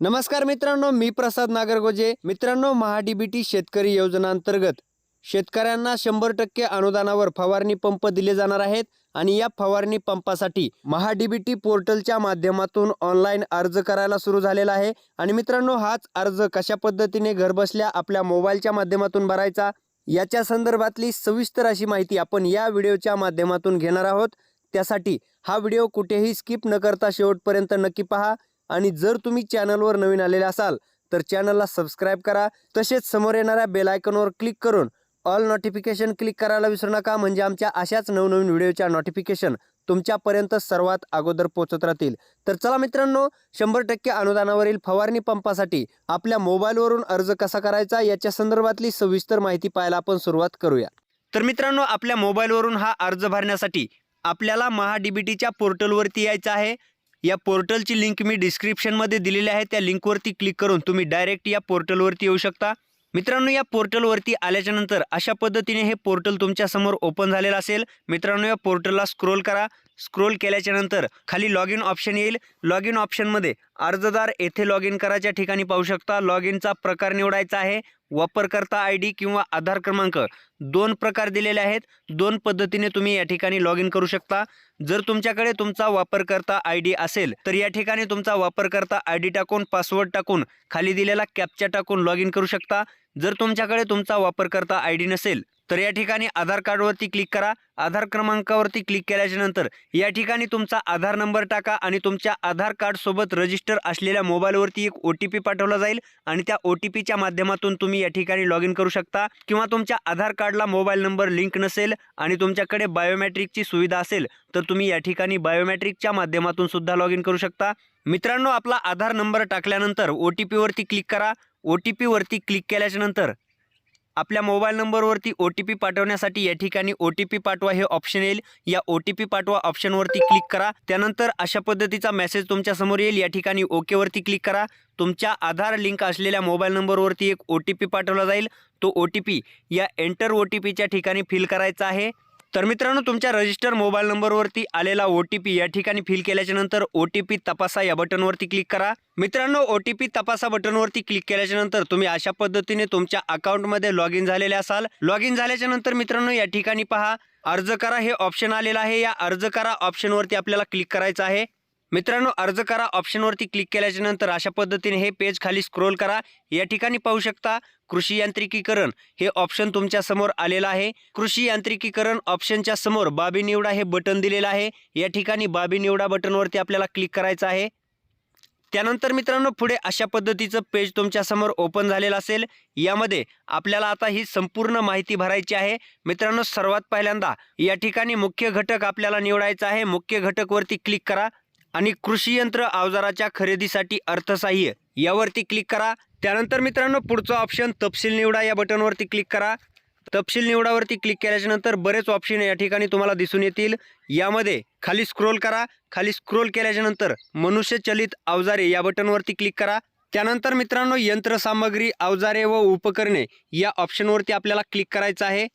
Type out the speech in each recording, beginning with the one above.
नमस्कार मित्रांनो मी प्रसाद नागरगोजे. मित्रांनो महाडीबीटी शेतकरी योजना अंतर्गत शेतकऱ्यांना शंभर टक्के अनुदानावर फवारणी पंप दिले जाणार आहेत आणि या फवारणी पंपासाठी महाडीबीटी पोर्टलच्या माध्यमातून ऑनलाईन अर्ज करायला सुरू झालेला आहे. आणि मित्रांनो हाच अर्ज कशा पद्धतीने घरबसल्या आपल्या मोबाईलच्या माध्यमातून भरायचा याच्या संदर्भातली सविस्तर अशी माहिती आपण या व्हिडिओच्या माध्यमातून घेणार आहोत. त्यासाठी हा व्हिडिओ कुठेही स्किप न करता शेवटपर्यंत नक्की पहा. आणि जर तुम्ही चॅनलवर नवीन आलेले असाल तर चॅनलला सबस्क्राईब करा. तसेच समोर येणाऱ्या बेल आयकॉनवर क्लिक करून ऑल नोटिफिकेशन क्लिक करायला विसरू नका. म्हणजे आमच्या अशाच नवनवीन व्हिडिओच्या नोटिफिकेशन तुमच्यापर्यंत सर्वात अगोदर पोहोचत राहतील. तर चला मित्रांनो शंभर टक्के अनुदानावरील फवारणी पंपासाठी आपल्या मोबाईलवरून अर्ज कसा करायचा याच्या संदर्भातली सविस्तर माहिती पाहायला आपण सुरुवात करूया. तर मित्रांनो आपल्या मोबाईलवरून हा अर्ज भरण्यासाठी आपल्याला महाडीबीटीच्या पोर्टलवरती यायचं आहे. या पोर्टलची लिंक मी डिस्क्रिप्शनमध्ये दिलेली आहे. त्या लिंकवरती क्लिक करून तुम्ही डायरेक्ट या पोर्टलवरती येऊ शकता. मित्रांनो या पोर्टलवरती आल्याच्यानंतर अशा पद्धतीने हे पोर्टल तुमच्यासमोर ओपन झालेलं असेल. मित्रांनो या पोर्टलला स्क्रोल करा. स्क्रोल केल्याच्यानंतर खाली लॉग इन ऑप्शन येईल. लॉग इन ऑप्शनमध्ये अर्जदार येथे लॉग इन करायच्या ठिकाणी पाहू शकता. लॉग इनचा प्रकार निवडायचा आहे. वापरकर्ता आय डी किंवा आधार क्रमांक दोन प्रकार दिलेले आहेत. दोन पद्धतीने तुम्ही या ठिकाणी लॉग इन करू शकता. जर तुमच्याकडे तुमचा वापरकर्ता आय डी असेल तर या ठिकाणी तुमचा वापरकर्ता आय डी टाकून पासवर्ड टाकून खाली दिलेला कॅप्चा टाकून लॉग इन करू शकता. जर तुमच्याकडे तुमचा वापरकर्ता आय डी नसेल तर या ठिकाणी आधार कार्डवरती क्लिक करा. आधार क्रमांकावरती क्लिक केल्याच्यानंतर या ठिकाणी तुमचा आधार नंबर टाका आणि तुमच्या आधार कार्डसोबत रजिस्टर असलेल्या मोबाईलवरती एक ओ टी पी पाठवला जाईल आणि त्या ओ टी पीच्या माध्यमातून तुम्ही या ठिकाणी लॉग इन करू शकता. किंवा तुमच्या आधार कार्डला मोबाईल नंबर लिंक नसेल आणि तुमच्याकडे बायोमॅट्रिकची सुविधा असेल तर तुम्ही या ठिकाणी बायोमॅट्रिकच्या माध्यमातून सुद्धा लॉग इन करू शकता. मित्रांनो आपला आधार नंबर टाकल्यानंतर ओ टी पीवरती क्लिक करा. ओ टी पीवरती क्लिक केल्याच्यानंतर आपल्या मोबाईल नंबरवरती ओ टी पी पाठवण्यासाठी या ठिकाणी ओ टी पी पाठवा हे ऑप्शन येईल. या ओ टी पी पाठवा ऑप्शनवरती क्लिक करा. त्यानंतर अशा पद्धतीचा मेसेज तुमच्यासमोर येईल. या ठिकाणी ओकेवरती क्लिक करा. तुमच्या आधार लिंक असलेल्या मोबाईल नंबरवरती एक ओ टी पी पाठवला जाईल. तो ओ टी पी या एंटर ओ टी पीच्या ठिकाणी फिल करायचा आहे. तर मित्रांनो तुमच्या रजिस्टर मोबाईल नंबरवरती आलेला ओ टी पी या ठिकाणी फिल केल्याच्यानंतर ओ टी पी तपासा या बटनवरती क्लिक करा. मित्रांनो ओ टी पी तपासा बटनवरती क्लिक केल्याच्यानंतर तुम्ही अशा पद्धतीने तुमच्या अकाउंटमध्ये लॉग इन झालेले असाल. लॉग इन झाल्याच्यानंतर मित्रांनो या ठिकाणी पहा. अर्ज करा हे ऑप्शन आलेलं आहे. या अर्ज करा ऑप्शनवरती आपल्याला क्लिक करायचं आहे. मित्रांनो अर्ज करा. ऑप्शनवरती क्लिक केल्याच्यानंतर अशा पद्धतीने हे पेज खाली स्क्रोल करा. या ठिकाणी पाहू शकता कृषी यांत्रिकीकरण. हे ऑप्शन तुमच्यासमोर आलेलं आहे. कृषी यांत्रिकीकरण ऑप्शनच्या समोर बाबी निवडा हे बटन दिलेलं आहे. या ठिकाणी बाबी निवडा बटनवरती आपल्याला क्लिक करायचं आहे. त्यानंतर मित्रांनो पुढे अशा पद्धतीचं पेज तुमच्यासमोर ओपन झालेलं असेल. यामध्ये आपल्याला आता ही संपूर्ण माहिती भरायची आहे. मित्रांनो सर्वात पहिल्यांदा या ठिकाणी मुख्य घटक आपल्याला निवडायचा आहे. मुख्य घटकवरती क्लिक करा. आणि कृषी यंत्र अवजाराच्या खरेदीसाठी अर्थसहाय्य. यावरती क्लिक करा. त्यानंतर मित्रांनो पुढचं ऑप्शन तपशील निवडा. या बटनवरती क्लिक करा. तपशील निवडावरती क्लिक केल्याच्यानंतर बरेच ऑप्शन या ठिकाणी तुम्हाला दिसून येतील. यामध्ये खाली स्क्रोल करा. खाली स्क्रोल केल्याच्यानंतर मनुष्यचलित अवजारे या बटनवरती क्लिक करा. त्यानंतर मित्रांनो यंत्रसामग्री अवजारे व उपकरणे या ऑप्शनवरती आपल्याला क्लिक करायचं आहे.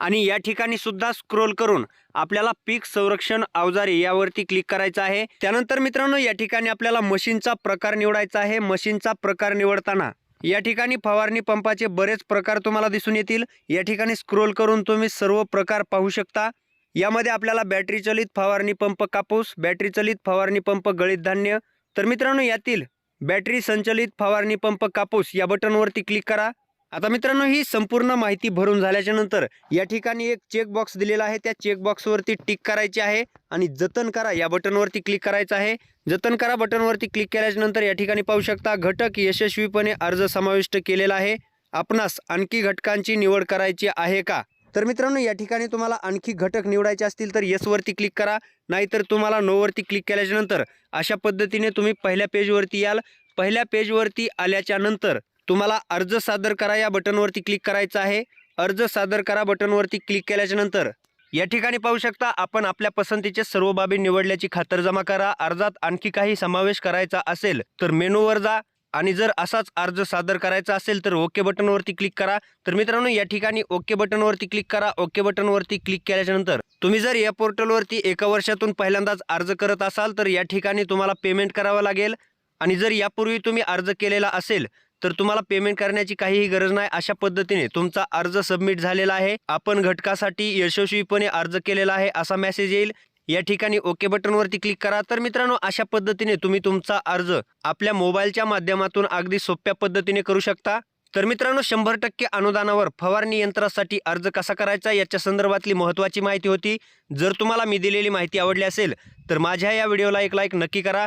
आणि या ठिकाणी सुद्धा स्क्रोल करून आपल्याला पीक संरक्षण अवजारे यावरती क्लिक करायचं आहे. त्यानंतर मित्रांनो या ठिकाणी आपल्याला मशीनचा प्रकार निवडायचा आहे. मशीनचा प्रकार निवडताना या ठिकाणी फवारणी पंपाचे बरेच प्रकार तुम्हाला दिसून येतील. या ठिकाणी स्क्रोल करून तुम्ही सर्व प्रकार पाहू शकता. यामध्ये आपल्याला बॅटरी चलित फवारणी पंप कापूस बॅटरी चलित फवारणी पंप गळीत धान्य. तर मित्रांनो यातील बॅटरी संचलित फवारणी पंप कापूस या बटनवरती क्लिक करा. आता मित्रांनो ही संपूर्ण माहिती भरून झाल्याच्यानंतर या ठिकाणी एक चेकबॉक्स दिलेला आहे. त्या चेकबॉक्सवरती टिक करायची आहे आणि जतन करा. या बटनवरती क्लिक करायचं आहे. जतन करा बटनवरती क्लिक केल्याच्यानंतर या ठिकाणी पाहू शकता घटक यशस्वीपणे अर्ज समाविष्ट केलेला आहे. आपणास आणखी घटकांची निवड करायची आहे का? तर मित्रांनो या ठिकाणी तुम्हाला आणखी घटक निवडायचे असतील तर येसवरती क्लिक करा. नाहीतर तुम्हाला नोवरती क्लिक केल्याच्यानंतर अशा पद्धतीने तुम्ही पहिल्या पेजवरती याल. पहिल्या पेजवरती आल्याच्यानंतर तुम्हाला अर्ज सादर करा या बटनवरती क्लिक करायचं आहे. अर्ज सादर करा बटनवरती क्लिक केल्याच्यानंतर या ठिकाणी पाहू शकता आपण आपल्या पसंतीचे सर्व बाबी निवडल्याची खातरजमा करा. अर्जात आणखी काही समावेश करायचा असेल तर मेनूवर जा आणि जर असाच अर्ज सादर करायचा असेल तर ओके बटनवरती क्लिक करा. तर मित्रांनो या ठिकाणी ओके बटनवरती क्लिक करा. ओके बटनवरती क्लिक केल्याच्यानंतर तुम्ही जर या पोर्टलवरती एका वर्षातून पहिल्यांदाच अर्ज करत असाल तर या ठिकाणी तुम्हाला पेमेंट करावं लागेल. आणि जर यापूर्वी तुम्ही अर्ज केलेला असेल तर तुम्हाला पेमेंट करण्याची काहीही गरज नाही अशा पद्धतीने तुमचा अर्ज सबमिट झालेला आहे. आपण घटकासाठी यशस्वीपणे अर्ज केलेला आहे असा मेसेज येईल. या ठिकाणी ओके बटनवरती क्लिक करा. तर मित्रांनो अशा पद्धतीने तुम्ही तुमचा अर्ज आपल्या मोबाईलच्या माध्यमातून अगदी सोप्या पद्धतीने करू शकता. तर मित्रांनो शंभर टक्के अनुदानावर फवारणी यंत्रासाठी अर्ज कसा करायचा याच्या संदर्भातली महत्त्वाची माहिती होती. जर तुम्हाला मी दिलेली माहिती आवडली असेल तर माझ्या या व्हिडिओला एक लाईक नक्की करा.